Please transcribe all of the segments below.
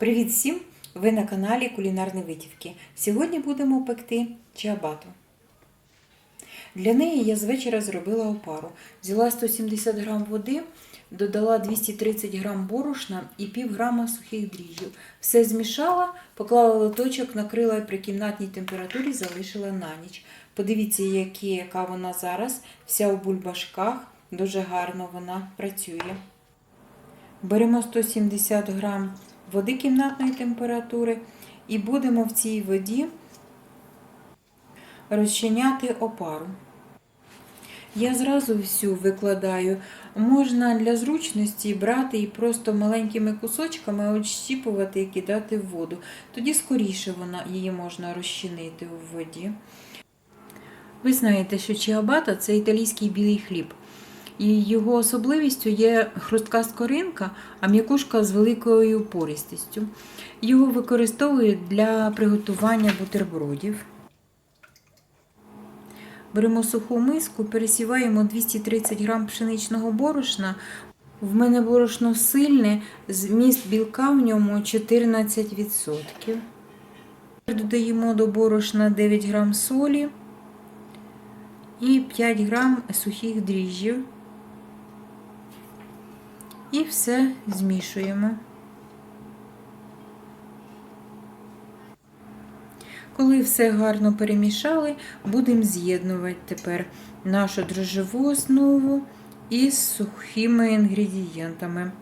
Привіт всім! Ви на каналі Кулінарні Витівки. Сьогодні будемо пекти чиабату. Для неї я з вечора зробила опару. Взяла 170 г води, додала 230 г борошна і пів грама сухих дріжджів. Все змішала, поклала лоточок, накрила при кімнатній температурі, залишила на ніч. Подивіться, які, яка вона зараз, вся у бульбашках, дуже гарно вона працює. Беремо 170 грам води кімнатної температури і будемо в цій воді розчиняти опару. Я зразу всю викладаю. Можна для зручності брати і просто маленькими кусочками відщіпувати і кидати в воду. Тоді скоріше вона, її можна розчинити у воді. Ви знаєте, що чиабата це італійський білий хліб. І його особливістю є хрустка скоринка, а м'якушка з великою пористістю. Його використовують для приготування бутербродів. Беремо суху миску, пересіваємо 230 г пшеничного борошна. В мене борошно сильне, зміст білка в ньому 14%. Додаємо до борошна 9 г солі і 5 г сухих дріжджів. І все змішуємо. Коли все гарно перемішали, будемо з'єднувати тепер нашу дрожжеву основу із сухими інгредієнтами.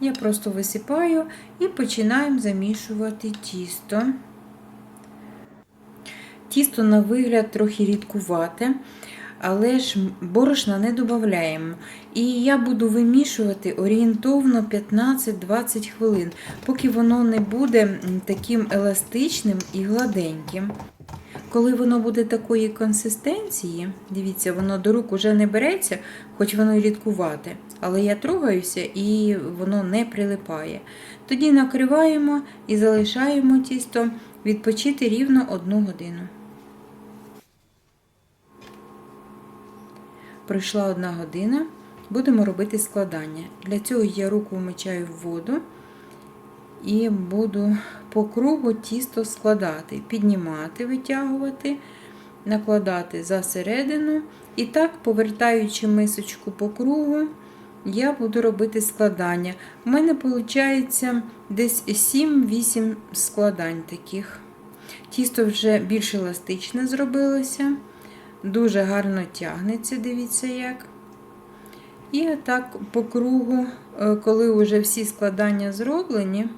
Я просто висипаю і починаємо замішувати тісто. Тісто на вигляд трохи рідкувате, але ж борошна не додаємо. І я буду вимішувати орієнтовно 15-20 хвилин, поки воно не буде таким еластичним і гладеньким. Коли воно буде такої консистенції, дивіться, воно до рук уже не береться, хоч воно і рідкувате, але я трогаюся і воно не прилипає. Тоді накриваємо і залишаємо тісто відпочити рівно 1 годину. Пройшла одна година, будемо робити складання. Для цього я руку вмичаю в воду і буду по кругу тісто складати, піднімати, витягувати, накладати за середину. І так, повертаючи мисочку по кругу, я буду робити складання. У мене виходить десь 7-8 складань таких. Тісто вже більш еластичне зробилося. Дуже гарно тягнеться, дивіться як. І отак по кругу, коли вже всі складання зроблені,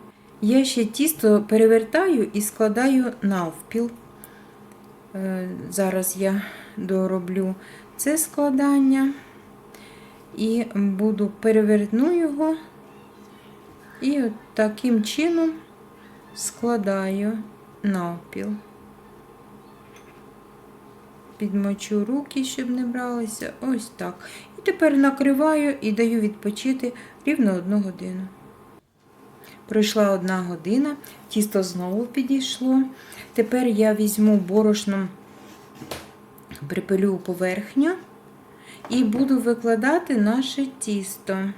я ще тісто перевертаю і складаю навпіл. Зараз я дороблю це складання і буду переверну його і от таким чином складаю навпіл підмочу руки, щоб не бралися. Ось так. І тепер накриваю і даю відпочити рівно одну годину. Пройшла одна година, тісто знову підійшло. Тепер я візьму борошном, припилю поверхню і буду викладати наше тісто.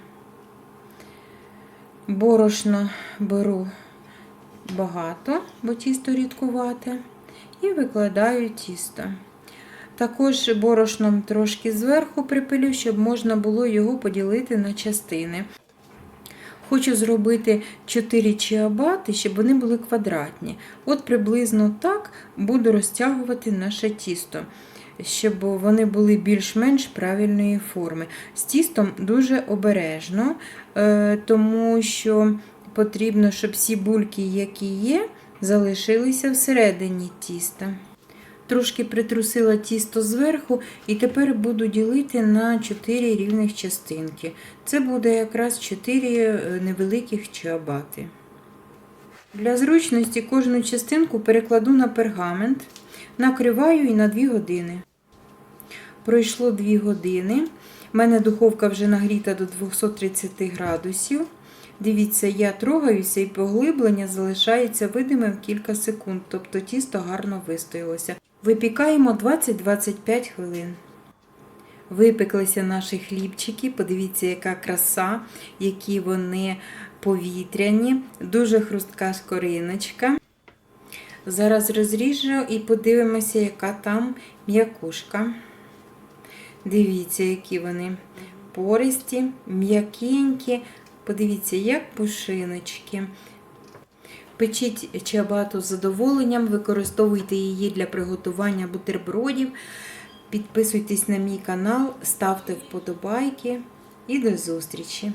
Борошно беру багато, бо тісто рідкувате, і викладаю тісто. Також борошном трошки зверху припилю, щоб можна було його поділити на частини. Хочу зробити 4 чиабати, щоб вони були квадратні. От приблизно так буду розтягувати наше тісто, щоб вони були більш-менш правильної форми. З тістом дуже обережно, тому що потрібно, щоб всі бульки, які є, залишилися всередині тіста. Трошки притрусила тісто зверху, і тепер буду ділити на 4 рівних частинки. Це буде якраз 4 невеликих чиабати. Для зручності кожну частинку перекладу на пергамент, накриваю і на 2 години. Пройшло 2 години. У мене духовка вже нагріта до 230 градусів. Дивіться, я трогаюся і поглиблення залишається видимим кілька секунд, тобто тісто гарно вистоялося. Випікаємо 20-25 хвилин. Випеклися наші хлібчики, подивіться, яка краса, які вони повітряні, дуже хрустка скориночка. Зараз розріжу і подивимося, яка там м'якушка. Дивіться, які вони пористі, м'якенькі. Подивіться, як пушиночки. Печіть чиабату з задоволенням, використовуйте її для приготування бутербродів. Підписуйтесь на мій канал, ставте вподобайки і до зустрічі!